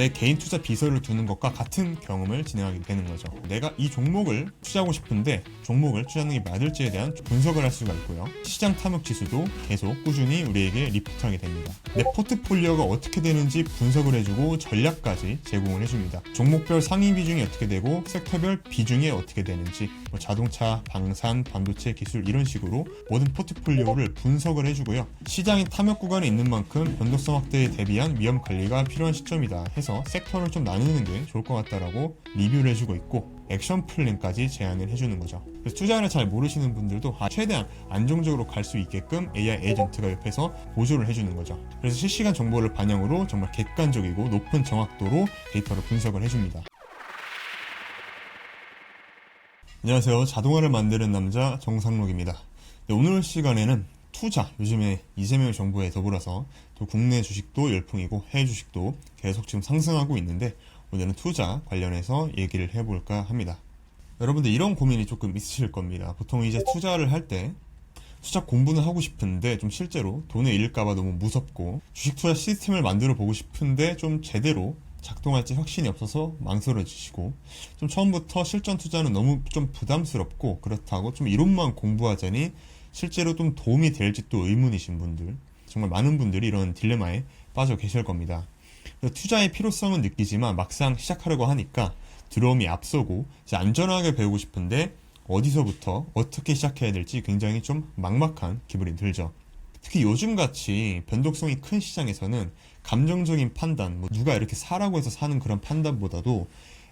내 개인 투자 비서를 두는 것과 같은 경험을 진행하게 되는 거죠. 내가 이 종목을 투자하고 싶은데 종목을 투자하는 게 맞을지에 대한 분석을 할 수가 있고요. 시장 탐욕 지수도 계속 꾸준히 우리에게 리포트하게 됩니다. 내 포트폴리오가 어떻게 되는지 분석을 해주고 전략까지 제공을 해줍니다. 종목별 상위 비중이 어떻게 되고 섹터별 비중이 어떻게 되는지 뭐 자동차, 방산, 반도체 기술 이런 식으로 모든 포트폴리오를 분석을 해주고요. 시장이 탐욕 구간에 있는 만큼 변동성 확대에 대비한 위험 관리가 필요한 시점이다 해서 섹터를 좀 나누는 게 좋을 것 같다라고 리뷰를 해주고 있고 액션 플랜까지 제안을 해주는 거죠. 그래서 투자를 잘 모르시는 분들도 아, 최대한 안정적으로 갈 수 있게끔 AI 에이전트가 옆에서 보조를 해주는 거죠. 그래서 실시간 정보를 반영으로 정말 객관적이고 높은 정확도로 데이터를 분석을 해줍니다. 안녕하세요. 자동화를 만드는 남자 정상록입니다. 네, 오늘 시간에는 투자, 요즘에 이재명 정부에 더불어서 또 국내 주식도 열풍이고 해외 주식도 계속 지금 상승하고 있는데 오늘은 투자 관련해서 얘기를 해볼까 합니다. 여러분들 이런 고민이 조금 있으실 겁니다. 보통 이제 투자를 할 때 투자 공부는 하고 싶은데 좀 실제로 돈을 잃을까봐 너무 무섭고 주식 투자 시스템을 만들어 보고 싶은데 좀 제대로 작동할지 확신이 없어서 망설여지시고 좀 처음부터 실전 투자는 너무 좀 부담스럽고 그렇다고 좀 이론만 공부하자니 실제로 좀 도움이 될지 또 의문이신 분들 정말 많은 분들이 이런 딜레마에 빠져 계실 겁니다. 투자의 필요성은 느끼지만 막상 시작하려고 하니까 두려움이 앞서고 안전하게 배우고 싶은데 어디서부터 어떻게 시작해야 될지 굉장히 좀 막막한 기분이 들죠. 특히 요즘같이 변동성이 큰 시장에서는 감정적인 판단, 뭐 누가 이렇게 사라고 해서 사는 그런 판단보다도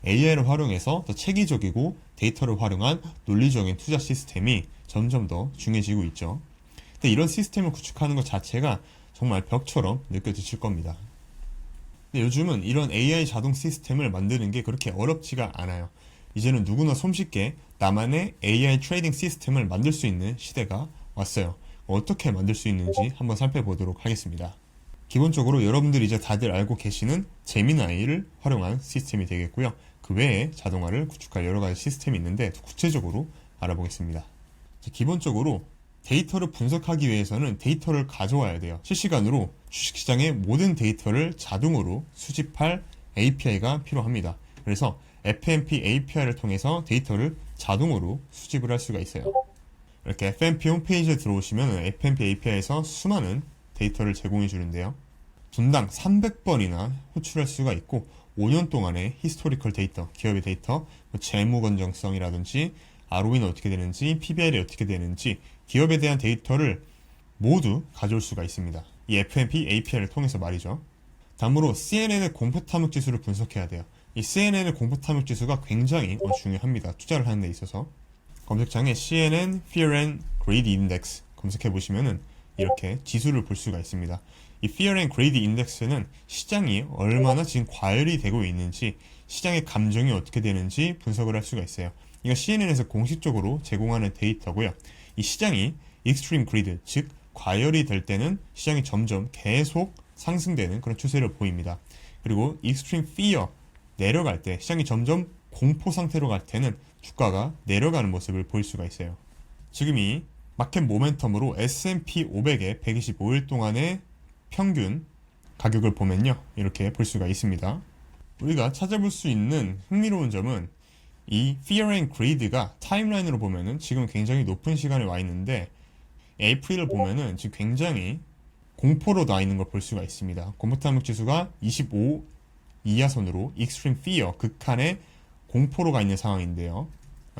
AI를 활용해서 더 체계적이고 데이터를 활용한 논리적인 투자 시스템이 점점 더 중요해지고 있죠. 근데 이런 시스템을 구축하는 것 자체가 정말 벽처럼 느껴지실 겁니다. 근데 요즘은 이런 AI 자동 시스템을 만드는 게 그렇게 어렵지가 않아요. 이제는 누구나 손쉽게 나만의 AI 트레이딩 시스템을 만들 수 있는 시대가 왔어요. 어떻게 만들 수 있는지 한번 살펴보도록 하겠습니다. 기본적으로 여러분들이 이제 다들 알고 계시는 제미나이를 활용한 시스템이 되겠고요. 그 외에 자동화를 구축할 여러 가지 시스템이 있는데 구체적으로 알아보겠습니다. 기본적으로 데이터를 분석하기 위해서는 데이터를 가져와야 돼요. 실시간으로 주식시장의 모든 데이터를 자동으로 수집할 API가 필요합니다. 그래서 FMP API를 통해서 데이터를 자동으로 수집을 할 수가 있어요. 이렇게 FMP 홈페이지에 들어오시면 FMP API에서 수많은 데이터를 제공해 주는데요. 분당 300번이나 호출할 수가 있고 5년 동안의 히스토리컬 데이터, 기업의 데이터, 뭐 재무 건정성이라든지 ROE는 어떻게 되는지, PBR이 어떻게 되는지 기업에 대한 데이터를 모두 가져올 수가 있습니다. 이 FMP API를 통해서 말이죠. 다음으로 CNN의 공포 탐욕 지수를 분석해야 돼요. 이 CNN의 공포 탐욕 지수가 굉장히 중요합니다. 투자를 하는 데 있어서. 검색창에 CNN Fear and Greed Index 검색해 보시면은 이렇게 지수를 볼 수가 있습니다. 이 Fear and Greed Index는 시장이 얼마나 지금 과열이 되고 있는지, 시장의 감정이 어떻게 되는지 분석을 할 수가 있어요. 이거 CNN에서 공식적으로 제공하는 데이터고요. 이 시장이 Extreme Greed, 즉 과열이 될 때는 시장이 점점 계속 상승되는 그런 추세를 보입니다. 그리고 Extreme Fear 내려갈 때 시장이 점점 공포 상태로 갈 때는 주가가 내려가는 모습을 보일 수가 있어요. 지금 이 마켓 모멘텀으로 S&P 500의 125일 동안의 평균 가격을 보면요. 이렇게 볼 수가 있습니다. 우리가 찾아볼 수 있는 흥미로운 점은 이 Fear and Greed가 타임라인으로 보면은 지금 굉장히 높은 시간에 와 있는데 에이프릴을 보면은 지금 굉장히 공포로 나 있는 걸 볼 수가 있습니다. 공포탐욕 지수가 25 이하선으로 Extreme Fear 극한의 공포로 가 있는 상황인데요.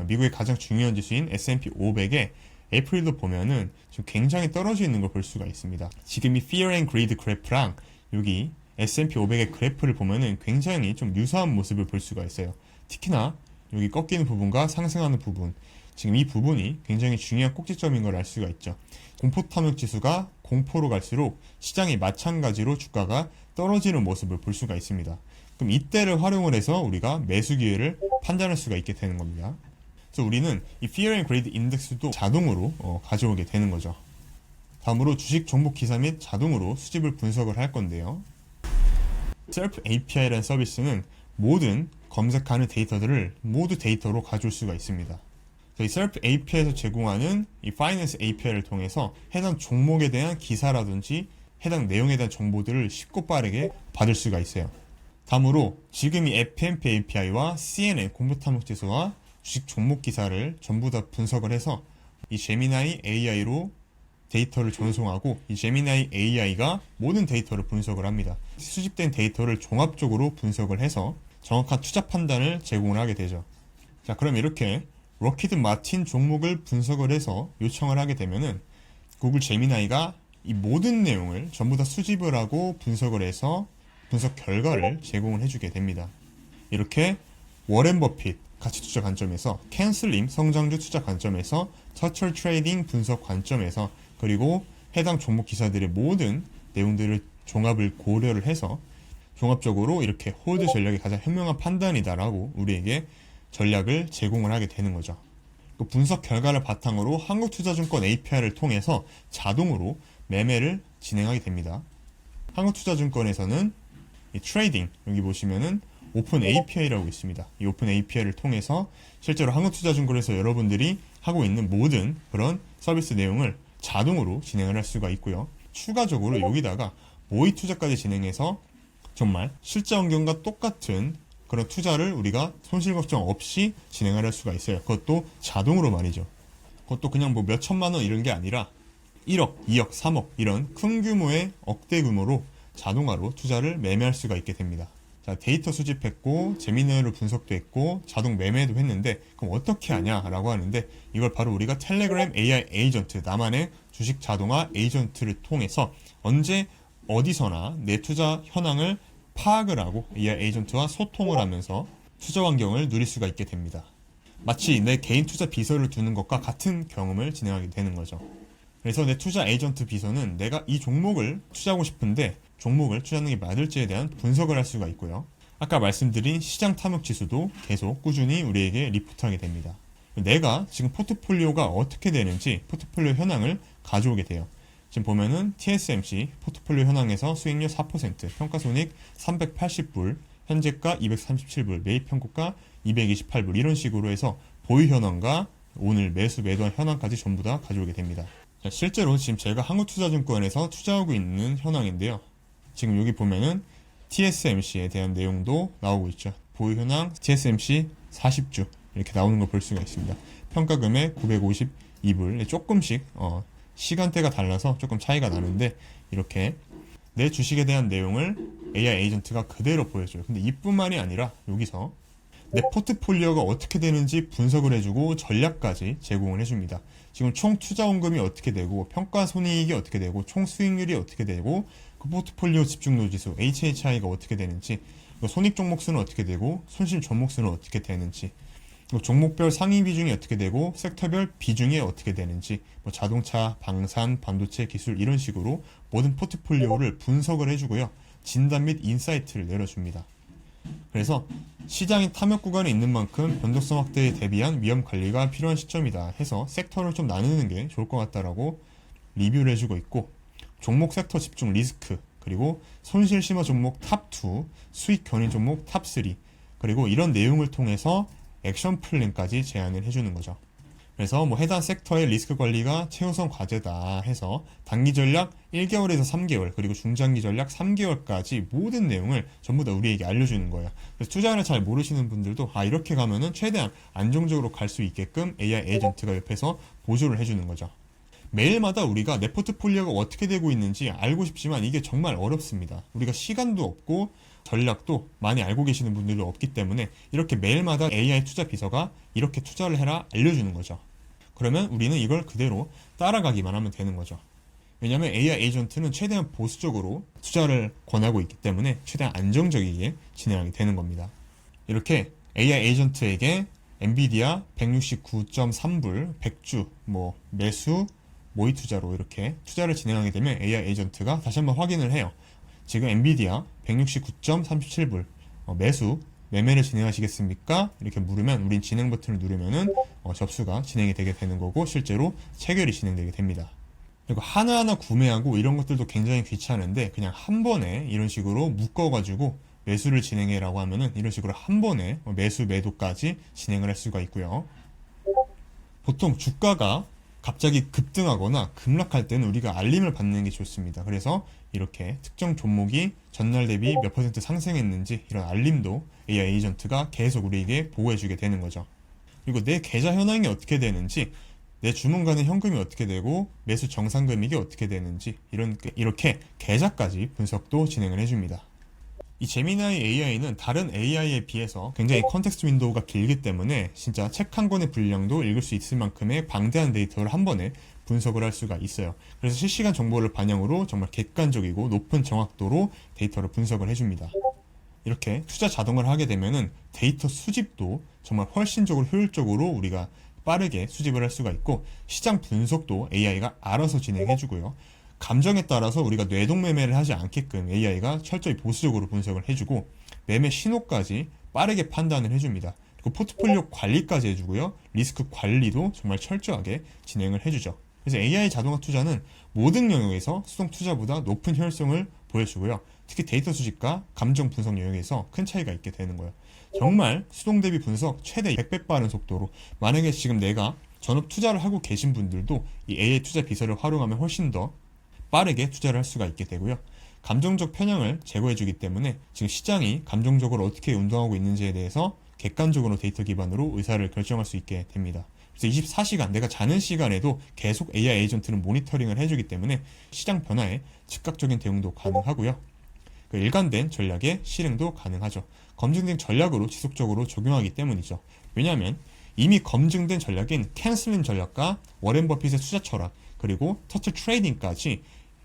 미국의 가장 중요한 지수인 S&P 500에 에이프릴도 보면은 지금 굉장히 떨어져 있는 걸 볼 수가 있습니다. 지금 이 Fear and Greed 그래프랑 여기 S&P 500의 그래프를 보면은 굉장히 좀 유사한 모습을 볼 수가 있어요. 특히나 여기 꺾이는 부분과 상승하는 부분 지금 이 부분이 굉장히 중요한 꼭지점인 걸 알 수가 있죠. 공포 탐욕 지수가 공포로 갈수록 시장이 마찬가지로 주가가 떨어지는 모습을 볼 수가 있습니다. 그럼 이때를 활용을 해서 우리가 매수 기회를 판단할 수가 있게 되는 겁니다. 그래서 우리는 이 Fear and Greed 인덱스도 자동으로 어, 가져오게 되는 거죠. 다음으로 주식 종목 기사 및 자동으로 수집을 분석을 할 건데요. Self API라는 서비스는 모든 검색하는 데이터들을 모두 데이터로 가져올 수가 있습니다. 이 Self API에서 제공하는 이 Finance API를 통해서 해당 종목에 대한 기사라든지 해당 내용에 대한 정보들을 쉽고 빠르게 받을 수가 있어요. 다음으로 지금 이 FMP API와 CNN 공부 탐욕 지수와 주식 종목 기사를 전부 다 분석을 해서 이 제미나이 AI로 데이터를 전송하고 이 제미나이 AI가 모든 데이터를 분석을 합니다. 수집된 데이터를 종합적으로 분석을 해서 정확한 투자 판단을 제공을 하게 되죠. 자, 그럼 이렇게 로키드 마틴 종목을 분석을 해서 요청을 하게 되면은 구글 제미나이가 이 모든 내용을 전부 다 수집을 하고 분석을 해서 분석 결과를 제공을 해주게 됩니다. 이렇게 워렌 버핏 가치 투자 관점에서 캔슬림 성장주 투자 관점에서 터철 트레이딩 분석 관점에서 그리고 해당 종목 기사들의 모든 내용들을 종합을 고려를 해서 종합적으로 이렇게 홀드 전략이 가장 현명한 판단이다라고 우리에게 전략을 제공을 하게 되는 거죠. 또 분석 결과를 바탕으로 한국투자증권 API를 통해서 자동으로 매매를 진행하게 됩니다. 한국투자증권에서는 이 트레이딩 여기 보시면은 오픈 API라고 있습니다. 이 오픈 API를 통해서 실제로 한국투자증권에서 여러분들이 하고 있는 모든 그런 서비스 내용을 자동으로 진행을 할 수가 있고요. 추가적으로 여기다가 모의 투자까지 진행해서 정말 실제 환경과 똑같은 그런 투자를 우리가 손실 걱정 없이 진행을 할 수가 있어요. 그것도 자동으로 말이죠. 그것도 그냥 뭐 몇 천만 원 이런 게 아니라 1억, 2억, 3억 이런 큰 규모의 억대 규모로 자동화로 투자를 매매할 수가 있게 됩니다. 자, 데이터 수집했고 재미있는 분석도 했고 자동 매매도 했는데 그럼 어떻게 하냐라고 하는데 이걸 바로 우리가 텔레그램 AI 에이전트 나만의 주식 자동화 에이전트를 통해서 언제 어디서나 내 투자 현황을 파악을 하고 AI 에이전트와 소통을 하면서 투자 환경을 누릴 수가 있게 됩니다. 마치 내 개인 투자 비서를 두는 것과 같은 경험을 진행하게 되는 거죠. 그래서 내 투자 에이전트 비서는 내가 이 종목을 투자하고 싶은데 종목을 투자하는 게 맞을지에 대한 분석을 할 수가 있고요. 아까 말씀드린 시장 탐욕 지수도 계속 꾸준히 우리에게 리포트하게 됩니다. 내가 지금 포트폴리오가 어떻게 되는지 포트폴리오 현황을 가져오게 돼요. 지금 보면은 TSMC 포트폴리오 현황에서 수익률 4%, 평가손익 380불, 현재가 237불, 매입 평고가 228불 이런 식으로 해서 보유 현황과 오늘 매수 매도한 현황까지 전부 다 가져오게 됩니다. 자, 실제로 지금 제가 한국투자증권에서 투자하고 있는 현황인데요. 지금 여기 보면은 TSMC에 대한 내용도 나오고 있죠. 보유 현황 TSMC 40주 이렇게 나오는 거볼 수가 있습니다. 평가 금액 952불 조금씩 어, 시간대가 달라서 조금 차이가 나는데 이렇게 내 주식에 대한 내용을 AI 에이전트가 그대로 보여줘요. 근데 이뿐만이 아니라 여기서 내 포트폴리오가 어떻게 되는지 분석을 해주고 전략까지 제공을 해줍니다. 지금 총 투자 원금이 어떻게 되고 평가 손익이 어떻게 되고 총 수익률이 어떻게 되고 그 포트폴리오 집중도 지수 HHI가 어떻게 되는지 그 손익 종목 수는 어떻게 되고 손실 종목 수는 어떻게 되는지 뭐 종목별 상위 비중이 어떻게 되고 섹터별 비중이 어떻게 되는지 뭐 자동차, 방산, 반도체 기술 이런 식으로 모든 포트폴리오를 분석을 해주고요 진단 및 인사이트를 내려줍니다. 그래서 시장이 탐욕 구간에 있는 만큼 변동성 확대에 대비한 위험 관리가 필요한 시점이다 해서 sek터를 좀 나누는 게 좋을 것 같다라고 리뷰를 해주고 있고 종목 섹터 집중 리스크 그리고 손실 심화 종목 탑2 수익 견인 종목 탑3 그리고 이런 내용을 통해서 액션 플랜까지 제안을 해주는 거죠. 그래서 뭐 해당 섹터의 리스크 관리가 최우선 과제다 해서 단기 전략 1개월에서 3개월 그리고 중장기 전략 3개월까지 모든 내용을 전부 다 우리에게 알려주는 거예요. 그래서 투자를 잘 모르시는 분들도 아 이렇게 가면은 최대한 안정적으로 갈 수 있게끔 AI 에이전트가 옆에서 보조를 해주는 거죠. 매일마다 우리가 내 포트폴리오가 어떻게 되고 있는지 알고 싶지만 이게 정말 어렵습니다. 우리가 시간도 없고 전략도 많이 알고 계시는 분들도 없기 때문에 이렇게 매일마다 AI 투자 비서가 이렇게 투자를 해라 알려주는 거죠. 그러면 우리는 이걸 그대로 따라가기만 하면 되는 거죠. 왜냐하면 AI 에이전트는 최대한 보수적으로 투자를 권하고 있기 때문에 최대한 안정적이게 진행하게 되는 겁니다. 이렇게 AI 에이전트에게 엔비디아 169.3불 100주 뭐 매수 모의 투자로 이렇게 투자를 진행하게 되면 AI 에이전트가 다시 한번 확인을 해요. 지금 엔비디아 169.37불 어, 매수 매매를 진행하시겠습니까? 이렇게 물으면 우린 진행 버튼을 누르면은 어, 접수가 진행이 되게 되는 거고 실제로 체결이 진행되게 됩니다. 그리고 하나하나 구매하고 이런 것들도 굉장히 귀찮은데 그냥 한 번에 이런 식으로 묶어가지고 매수를 진행해라고 하면은 이런 식으로 한 번에 매수 매도까지 진행을 할 수가 있고요. 보통 주가가 갑자기 급등하거나 급락할 때는 우리가 알림을 받는 게 좋습니다. 그래서 이렇게 특정 종목이 전날 대비 몇 퍼센트 상승했는지 이런 알림도 AI 에이전트가 계속 우리에게 보고해주게 되는 거죠. 그리고 내 계좌 현황이 어떻게 되는지 내 주문 가는 현금이 어떻게 되고 매수 정상 금액이 어떻게 되는지 이런 이렇게 계좌까지 분석도 진행을 해줍니다. 이 제미나이 AI는 다른 AI에 비해서 굉장히 컨텍스트 윈도우가 길기 때문에 진짜 책 한 권의 분량도 읽을 수 있을 만큼의 방대한 데이터를 한 번에 분석을 할 수가 있어요. 그래서 실시간 정보를 반영으로 정말 객관적이고 높은 정확도로 데이터를 분석을 해줍니다. 이렇게 투자 자동화를 하게 되면은 데이터 수집도 정말 훨씬적으로 효율적으로 우리가 빠르게 수집을 할 수가 있고 시장 분석도 AI가 알아서 진행해주고요. 감정에 따라서 우리가 뇌동 매매를 하지 않게끔 AI가 철저히 보수적으로 분석을 해주고 매매 신호까지 빠르게 판단을 해줍니다. 그리고 포트폴리오 관리까지 해주고요. 리스크 관리도 정말 철저하게 진행을 해주죠. 그래서 AI 자동화 투자는 모든 영역에서 수동 투자보다 높은 효율성을 보여주고요. 특히 데이터 수집과 감정 분석 영역에서 큰 차이가 있게 되는 거예요. 정말 수동 대비 분석 최대 100배 빠른 속도로 만약에 지금 내가 전업 투자를 하고 계신 분들도 이 AI 투자 비서를 활용하면 훨씬 더 빠르게 투자를 할 수가 있게 되고요. 감정적 편향을 제거해주기 때문에 지금 시장이 감정적으로 어떻게 운동하고 있는지에 대해서 객관적으로 데이터 기반으로 의사를 결정할 수 있게 됩니다. 그래서 24시간 내가 자는 시간에도 계속 AI 에이전트는 모니터링을 해주기 때문에 시장 변화에 즉각적인 대응도 가능하고요. 그 일관된 전략의 실행도 가능하죠. 검증된 전략으로 지속적으로 적용하기 때문이죠. 왜냐하면 이미 검증된 전략인 캔슬림 전략과 워렌 버핏의 투자 철학 그리고 터치 트레이딩까지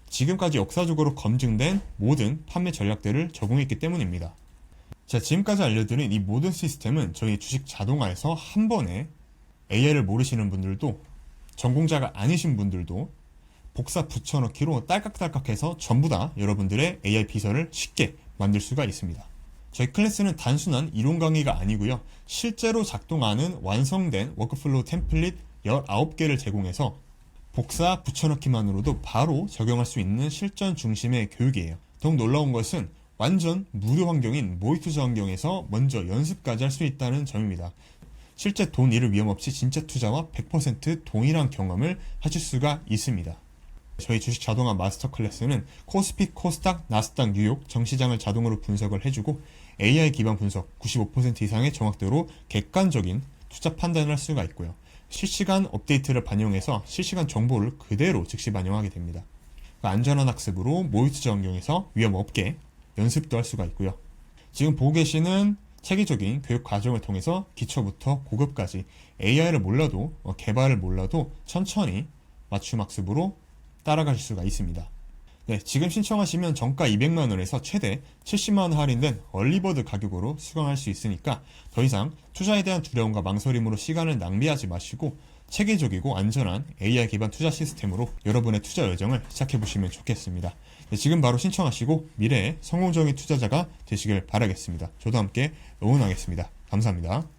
지금까지 역사적으로 검증된 모든 판매 전략들을 적용했기 때문입니다. 자, 지금까지 알려드린 이 모든 시스템은 저희 주식 자동화에서 한 번에 AI를 모르시는 분들도 전공자가 아니신 분들도 복사 붙여넣기로 딸깍딸깍해서 전부 다 여러분들의 AI 비서를 쉽게 만들 수가 있습니다. 저희 클래스는 단순한 이론 강의가 아니고요. 실제로 작동하는 완성된 워크플로우 템플릿 19개를 제공해서 복사 붙여넣기만으로도 바로 적용할 수 있는 실전 중심의 교육이에요. 더욱 놀라운 것은 완전 무료 환경인 모의투자 환경에서 먼저 연습까지 할 수 있다는 점입니다. 실제 돈 잃을 위험 없이 진짜 투자와 100% 동일한 경험을 하실 수가 있습니다. 저희 주식 자동화 마스터 클래스는 코스피, 코스닥, 나스닥, 뉴욕 정시장을 자동으로 분석을 해주고 AI 기반 분석 95% 이상의 정확도로 객관적인 투자 판단을 할 수가 있고요. 실시간 업데이트를 반영해서 실시간 정보를 그대로 즉시 반영하게 됩니다. 그 안전한 학습으로 모의투자 환경에서 위험 없게 연습도 할 수가 있고요. 지금 보고 계시는 체계적인 교육 과정을 통해서 기초부터 고급까지 AI를 몰라도 어, 개발을 몰라도 천천히 맞춤 학습으로 따라가실 수가 있습니다. 네, 지금 신청하시면 정가 200만원에서 최대 70만원 할인된 얼리버드 가격으로 수강할 수 있으니까 더 이상 투자에 대한 두려움과 망설임으로 시간을 낭비하지 마시고 체계적이고 안전한 AI 기반 투자 시스템으로 여러분의 투자 여정을 시작해 보시면 좋겠습니다. 네, 지금 바로 신청하시고 미래의 성공적인 투자자가 되시길 바라겠습니다. 저도 함께 응원하겠습니다. 감사합니다.